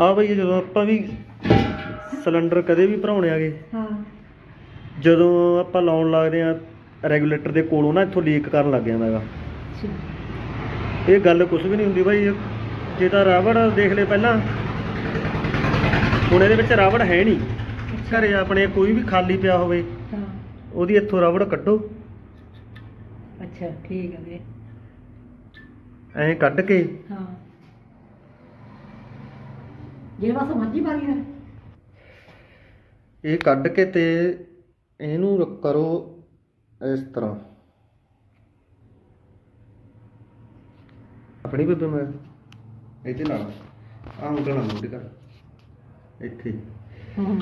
ਆ ਬਈ ਜਦੋਂ ਆਪਾਂ ਵੀ ਸਿਲੰਡਰ ਕਦੇ ਵੀ ਭਰਾਉਣੇ ਆਗੇ ਹਾਂ। ਜਦੋਂ ਆਪਾਂ ਲਾਉਣ ਲੱਗਦੇ ਆ ਰੈਗੂਲੇਟਰ ਦੇ ਕੋਲੋਂ ਨਾ ਇੱਥੋਂ ਲੀਕ ਕਰਨ ਲੱਗ ਜਾਂਦਾ ਹੈਗਾ। ਇਹ ਗੱਲ ਕੁਝ ਵੀ ਨਹੀਂ ਹੁੰਦੀ ਬਾਈ ਜੇ ਤਾਂ ਰਾਵੜ ਦੇਖ ਲੈ ਪਹਿਲਾਂ। ਹੁਣ ਇਹਦੇ ਵਿੱਚ ਰਾਵੜ ਹੈ ਨਹੀਂ। ਘਰੇ ਆਪਣੇ ਕੋਈ ਵੀ ਖਾਲੀ ਪਿਆ ਹੋਵੇ ਹਾਂ। ਉਹਦੀ ਇੱਥੋਂ ਰਾਵੜ ਕੱਢੋ। ਅੱਛਾ ਠੀਕ ਹੈ ਵੀਰੇ। ਐਂ ਕੱਢ ਕੇ ਹਾਂ। ਜੇ ਬਸ ਮੱਝੀ ਪਾ ਲਈ ਇਹ ਕੱਢ ਕੇ ਤੇ ਇਹਨੂੰ ਰ- ਕਰੋ ਇਸ ਤਰ੍ਹਾਂ। ਆਪਣੀ ਬੇਬੇ ਮੈਂ ਇੱਥੇ ਲਾ ਆਹ ਉਂਗਲ ਨਾਲ ਮੋਟੀ ਕਰ। ਇੱਥੇ। ਹਾਂ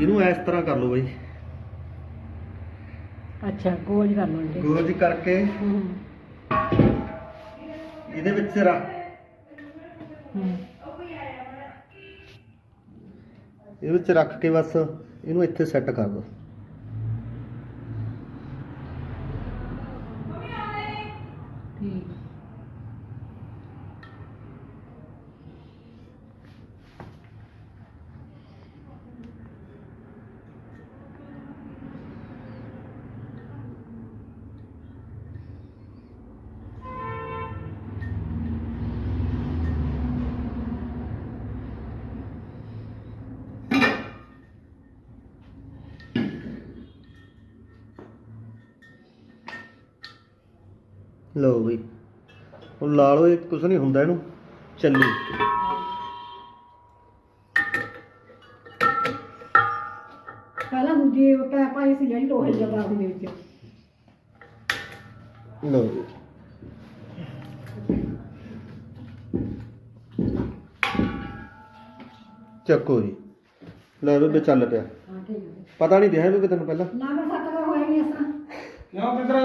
ਇਹਨੂੰ ਇਸ ਤਰ੍ਹਾਂ ਕਰ ਲਓ ਬਾਈ। ਅੱਛਾ ਗੋਲ ਕਰ ਲਓ ਜੀ ਗੋਲ ਜੀ ਕਰਕੇ। ਹੂੰ ਇਹਦੇ ਵਿੱਚ ਰੱਖ ਹੂੰ ਇਹਦੇ ਵਿੱਚ ਰੱਖ ਕੇ ਬਸ ਇਹਨੂੰ ਇੱਥੇ ਸੈੱਟ ਕਰ ਦਿਓ ਠੀਕ। ਲਓ ਬਈ। ਉਹ ਲਾ ਲਓ ਇਹ ਕੁਝ ਨਹੀਂ ਹੁੰਦਾ ਇਹਨੂੰ। ਚੱਲੀ ਪਹਿਲਾਂ ਦੂਜੀ ਪੈ ਪਾਈ ਸੀ ਜਿਹੜੀ ਲੋਹੇ ਦੀ ਬਾਤ ਦੇ ਵਿੱਚ। ਲਓ। ਜੀ ਚੱਕੋ ਜੀ। ਲੈ ਬੇਬੇ ਚੱਲ ਪਿਆ। ਹਾਂ ਠੀਕ ਹੈ। ਪਤਾ ਨਹੀਂ ਦਿਆ ਬੇਬੇ ਤੈਨੂੰ ਪਹਿਲਾਂ? ਨਾ ਮੈਂ ਸੱਤ ਵਾਰ ਹੋਇਆ ਨਹੀਂ ਅਸਾਂ ਕਿਉਂ ਪਿੰਦਰ